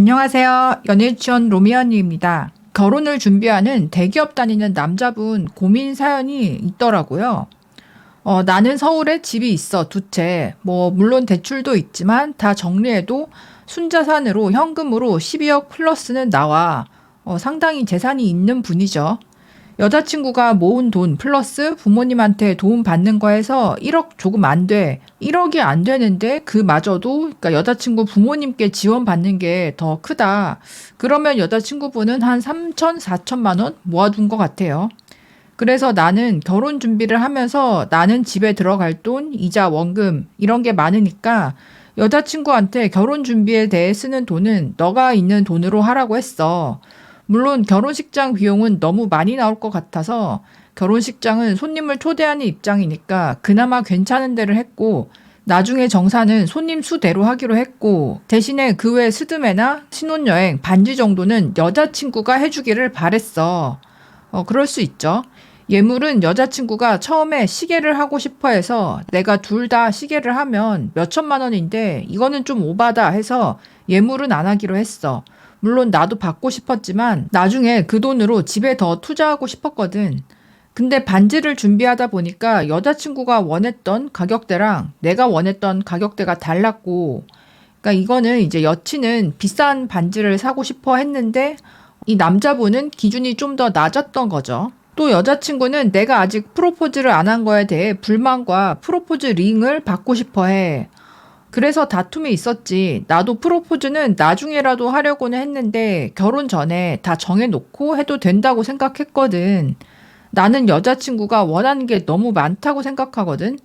안녕하세요. 연예유치원 로미언니입니다. 결혼을 준비하는 대기업 다니는 남자분 고민 사연이 있더라고요. 어, 나는 서울에 집이 있어 두 채. 뭐 물론 대출도 있지만 다 정리해도 순자산으로 현금으로 12억 플러스는 나와. 어, 상당히 재산이 있는 분이죠. 여자친구가 모은 돈 플러스 부모님한테 도움 받는 거에서 1억 조금 안 돼. 1억이 안 되는데 그마저도 그러니까 여자친구 부모님께 지원 받는 게 더 크다. 그러면 여자친구분은 한 3천, 4천만 원 모아둔 것 같아요. 그래서 나는 결혼 준비를 하면서 나는 집에 들어갈 돈, 이자, 원금 이런 게 많으니까 여자친구한테 결혼 준비에 대해 쓰는 돈은 너가 있는 돈으로 하라고 했어. 물론 결혼식장 비용은 너무 많이 나올 것 같아서 결혼식장은 손님을 초대하는 입장이니까 그나마 괜찮은 데를 했고 나중에 정사는 손님 수대로 하기로 했고 대신에 그 외 스드메나 신혼여행 반지 정도는 여자친구가 해주기를 바랬어. 어, 그럴 수 있죠. 예물은 여자친구가 처음에 시계를 하고 싶어 해서 내가 둘 다 시계를 하면 몇 천만 원인데 이거는 좀 오바다 해서 예물은 안 하기로 했어. 물론 나도 받고 싶었지만 나중에 그 돈으로 집에 더 투자하고 싶었거든. 근데 반지를 준비하다 보니까 여자친구가 원했던 가격대랑 내가 원했던 가격대가 달랐고, 그러니까 이거는 이제 여친은 비싼 반지를 사고 싶어 했는데 이 남자분은 기준이 좀 더 낮았던 거죠. 또 여자친구는 내가 아직 프로포즈를 안 한 거에 대해 불만과 프로포즈 링을 받고 싶어 해. 그래서 다툼이 있었지. 나도 프로포즈는 나중에라도 하려고는 했는데 결혼 전에 다 정해놓고 해도 된다고 생각했거든. 나는 여자친구가 원하는 게 너무 많다고 생각하거든.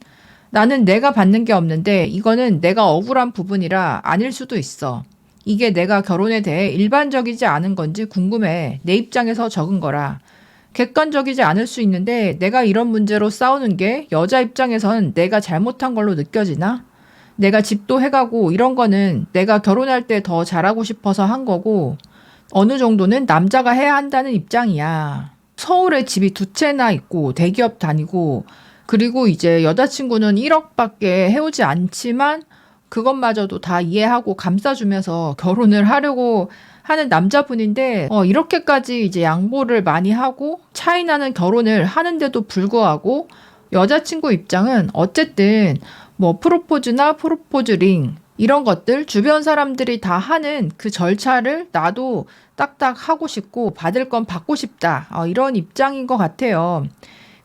나는 내가 받는 게 없는데 이거는 내가 억울한 부분이라 아닐 수도 있어. 이게 내가 결혼에 대해 일반적이지 않은 건지 궁금해. 내 입장에서 적은 거라. 객관적이지 않을 수 있는데 내가 이런 문제로 싸우는 게 여자 입장에선 내가 잘못한 걸로 느껴지나? 내가 집도 해가고 이런 거는 내가 결혼할 때 더 잘하고 싶어서 한 거고 어느 정도는 남자가 해야 한다는 입장이야. 서울에 집이 두 채나 있고 대기업 다니고 그리고 이제 여자친구는 1억밖에 해오지 않지만 그것마저도 다 이해하고 감싸주면서 결혼을 하려고 하는 남자분인데 어, 이렇게까지 이제 양보를 많이 하고 차이나는 결혼을 하는데도 불구하고 여자친구 입장은 어쨌든 뭐 프로포즈나 프로포즈 링 이런 것들 주변 사람들이 다 하는 그 절차를 나도 딱딱 하고 싶고 받을 건 받고 싶다 어, 이런 입장인 것 같아요.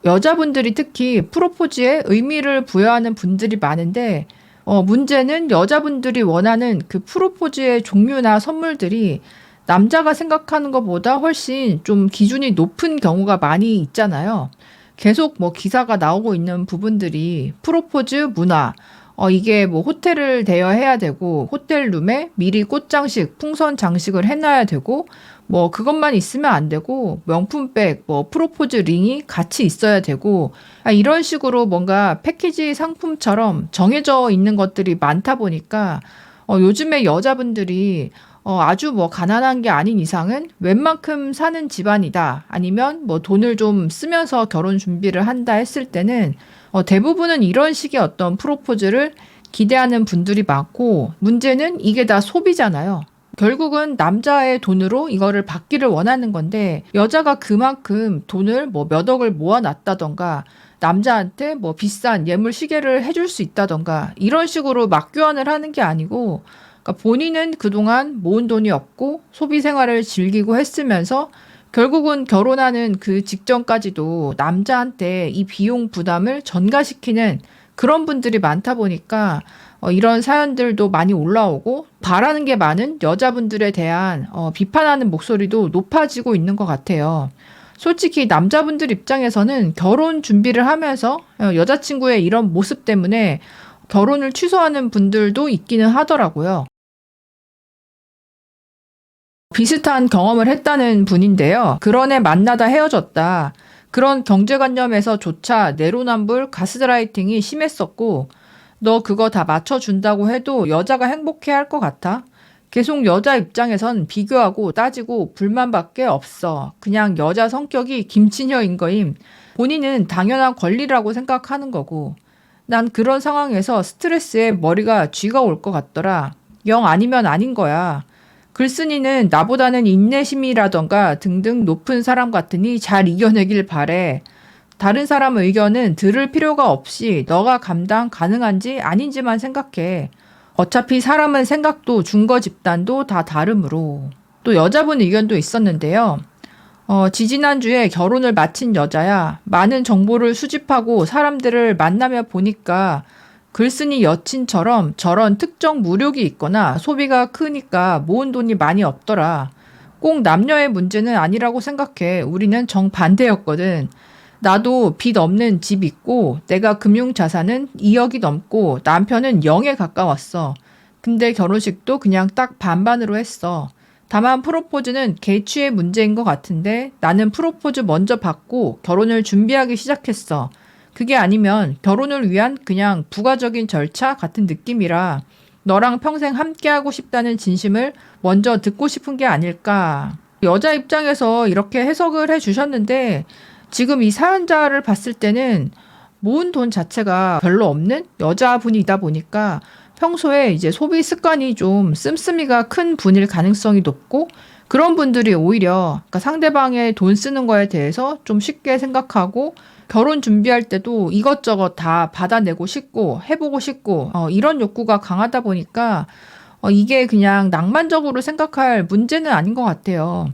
여자분들이 특히 프로포즈에 의미를 부여하는 분들이 많은데 어, 문제는 여자분들이 원하는 그 프로포즈의 종류나 선물들이 남자가 생각하는 것보다 훨씬 좀 기준이 높은 경우가 많이 있잖아요. 계속 뭐 기사가 나오고 있는 부분들이 프로포즈 문화, 어, 이게 뭐 호텔을 대여해야 되고, 호텔 룸에 미리 꽃장식, 풍선 장식을 해놔야 되고, 뭐 그것만 있으면 안 되고, 명품백, 뭐 프로포즈 링이 같이 있어야 되고, 아, 이런 식으로 뭔가 패키지 상품처럼 정해져 있는 것들이 많다 보니까, 어, 요즘에 여자분들이 어, 아주 뭐 가난한 게 아닌 이상은 웬만큼 사는 집안이다. 아니면 뭐 돈을 좀 쓰면서 결혼 준비를 한다 했을 때는 어, 대부분은 이런 식의 어떤 프로포즈를 기대하는 분들이 많고 문제는 이게 다 소비잖아요. 결국은 남자의 돈으로 이거를 받기를 원하는 건데 여자가 그만큼 돈을 뭐 몇 억을 모아놨다던가 남자한테 뭐 비싼 예물 시계를 해줄 수 있다던가 이런 식으로 막 교환을 하는 게 아니고 그러니까 본인은 그동안 모은 돈이 없고 소비 생활을 즐기고 했으면서 결국은 결혼하는 그 직전까지도 남자한테 이 비용 부담을 전가시키는 그런 분들이 많다 보니까 어, 이런 사연들도 많이 올라오고 바라는 게 많은 여자분들에 대한 어, 비판하는 목소리도 높아지고 있는 것 같아요. 솔직히 남자분들 입장에서는 결혼 준비를 하면서 어, 여자친구의 이런 모습 때문에 결혼을 취소하는 분들도 있기는 하더라고요. 비슷한 경험을 했다는 분인데요. 그런 애 만나다 헤어졌다. 그런 경제관념에서조차 내로남불 가스라이팅이 심했었고, 너 그거 다 맞춰준다고 해도 여자가 행복해 할 것 같아? 계속 여자 입장에선 비교하고 따지고 불만밖에 없어. 그냥 여자 성격이 김치녀인 거임. 본인은 당연한 권리라고 생각하는 거고. 난 그런 상황에서 스트레스에 머리가 쥐가 올 것 같더라. 영 아니면 아닌 거야. 글쓴이는 나보다는 인내심이라던가 등등 높은 사람 같으니 잘 이겨내길 바래. 다른 사람 의견은 들을 필요가 없이 너가 감당 가능한지 아닌지만 생각해. 어차피 사람은 생각도 중거 집단도 다 다르므로. 또 여자분 의견도 있었는데요. 어, 지지난주에 결혼을 마친 여자야. 많은 정보를 수집하고 사람들을 만나며 보니까 글쓴이 여친처럼 저런 특정 무력이 있거나 소비가 크니까 모은 돈이 많이 없더라. 꼭 남녀의 문제는 아니라고 생각해. 우리는 정반대였거든. 나도 빚 없는 집 있고 내가 금융 자산은 2억이 넘고 남편은 0에 가까웠어. 근데 결혼식도 그냥 딱 반반으로 했어. 다만 프로포즈는 개취의 문제인 것 같은데 나는 프로포즈 먼저 받고 결혼을 준비하기 시작했어. 그게 아니면 결혼을 위한 그냥 부가적인 절차 같은 느낌이라 너랑 평생 함께하고 싶다는 진심을 먼저 듣고 싶은 게 아닐까. 여자 입장에서 이렇게 해석을 해 주셨는데 지금 이 사연자를 봤을 때는 모은 돈 자체가 별로 없는 여자분이다 보니까 평소에 이제 소비 습관이 좀 씀씀이가 큰 분일 가능성이 높고 그런 분들이 오히려 그러니까 상대방의 돈 쓰는 거에 대해서 좀 쉽게 생각하고 결혼 준비할 때도 이것저것 다 받아내고 싶고 해보고 싶고 어, 이런 욕구가 강하다 보니까 어, 이게 그냥 낭만적으로 생각할 문제는 아닌 것 같아요.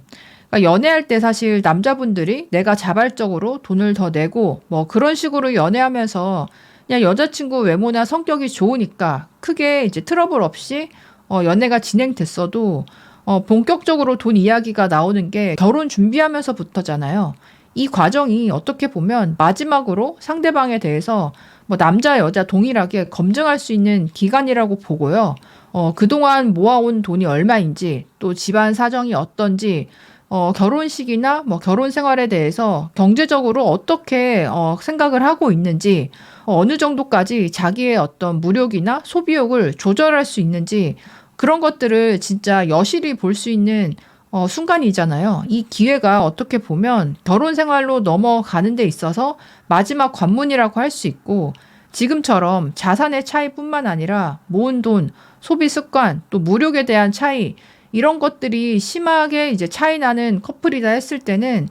그러니까 연애할 때 사실 남자분들이 내가 자발적으로 돈을 더 내고 뭐 그런 식으로 연애하면서 그냥 여자친구 외모나 성격이 좋으니까 크게 이제 트러블 없이 어, 연애가 진행됐어도 어, 본격적으로 돈 이야기가 나오는 게 결혼 준비하면서부터잖아요. 이 과정이 어떻게 보면 마지막으로 상대방에 대해서 뭐 남자 여자 동일하게 검증할 수 있는 기간이라고 보고요. 어, 그동안 모아온 돈이 얼마인지 또 집안 사정이 어떤지 어, 결혼식이나 뭐 결혼 생활에 대해서 경제적으로 어떻게 어, 생각을 하고 있는지 어, 어느 정도까지 자기의 어떤 무력이나 소비욕을 조절할 수 있는지 그런 것들을 진짜 여실히 볼 수 있는 어, 순간이잖아요. 이 기회가 어떻게 보면 결혼 생활로 넘어가는 데 있어서 마지막 관문이라고 할 수 있고 지금처럼 자산의 차이뿐만 아니라 모은 돈, 소비 습관, 또 무력에 대한 차이 이런 것들이 심하게 이제 차이 나는 커플이다 했을 때는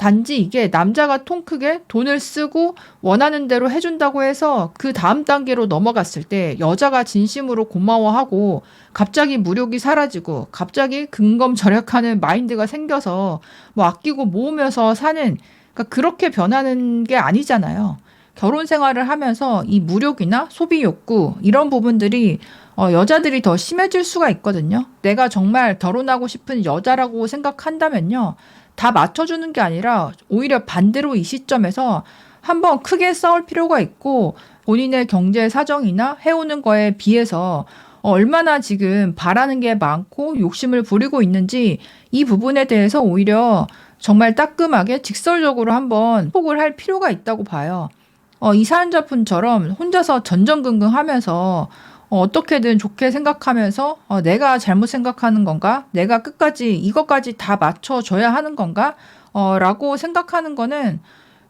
단지 이게 남자가 통 크게 돈을 쓰고 원하는 대로 해준다고 해서 그 다음 단계로 넘어갔을 때 여자가 진심으로 고마워하고 갑자기 무력이 사라지고 갑자기 근검 절약하는 마인드가 생겨서 뭐 아끼고 모으면서 사는 그러니까 그렇게 변하는 게 아니잖아요. 결혼 생활을 하면서 이 무력이나 소비 욕구 이런 부분들이 어, 여자들이 더 심해질 수가 있거든요. 내가 정말 결혼하고 싶은 여자라고 생각한다면요. 다 맞춰주는 게 아니라 오히려 반대로 이 시점에서 한번 크게 싸울 필요가 있고 본인의 경제 사정이나 해오는 거에 비해서 얼마나 지금 바라는 게 많고 욕심을 부리고 있는지 이 부분에 대해서 오히려 정말 따끔하게 직설적으로 한번 폭을 할 필요가 있다고 봐요. 어, 이 사연자분처럼 혼자서 전전긍긍 하면서 어, 어떻게든 좋게 생각하면서 어, 내가 잘못 생각하는 건가? 내가 끝까지 이것까지 다 맞춰줘야 하는 건가? 어, 라고 생각하는 거는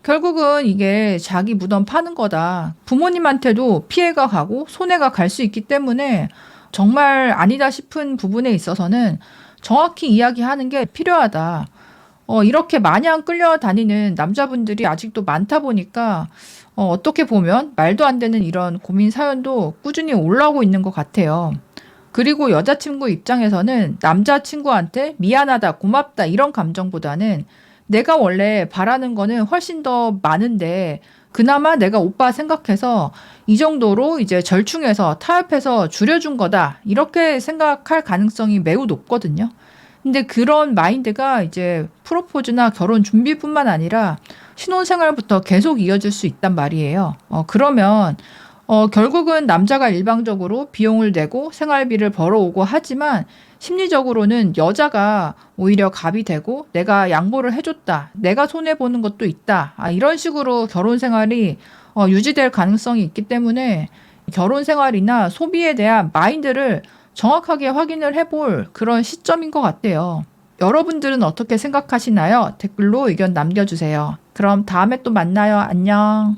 결국은 이게 자기 무덤 파는 거다. 부모님한테도 피해가 가고 손해가 갈 수 있기 때문에 정말 아니다 싶은 부분에 있어서는 정확히 이야기하는 게 필요하다. 어, 이렇게 마냥 끌려다니는 남자분들이 아직도 많다 보니까 어, 어떻게 보면 말도 안 되는 이런 고민 사연도 꾸준히 올라오고 있는 것 같아요. 그리고 여자친구 입장에서는 남자친구한테 미안하다, 고맙다 이런 감정보다는 내가 원래 바라는 거는 훨씬 더 많은데 그나마 내가 오빠 생각해서 이 정도로 이제 절충해서 타협해서 줄여준 거다. 이렇게 생각할 가능성이 매우 높거든요. 근데 그런 마인드가 이제 프로포즈나 결혼 준비뿐만 아니라 신혼생활부터 계속 이어질 수 있단 말이에요. 어, 그러면 어, 결국은 남자가 일방적으로 비용을 내고 생활비를 벌어오고 하지만 심리적으로는 여자가 오히려 갑이 되고 내가 양보를 해줬다. 내가 손해보는 것도 있다. 아, 이런 식으로 결혼 생활이 어, 유지될 가능성이 있기 때문에 결혼 생활이나 소비에 대한 마인드를 정확하게 확인을 해볼 그런 시점인 것 같아요. 여러분들은 어떻게 생각하시나요? 댓글로 의견 남겨주세요. 그럼 다음에 또 만나요. 안녕.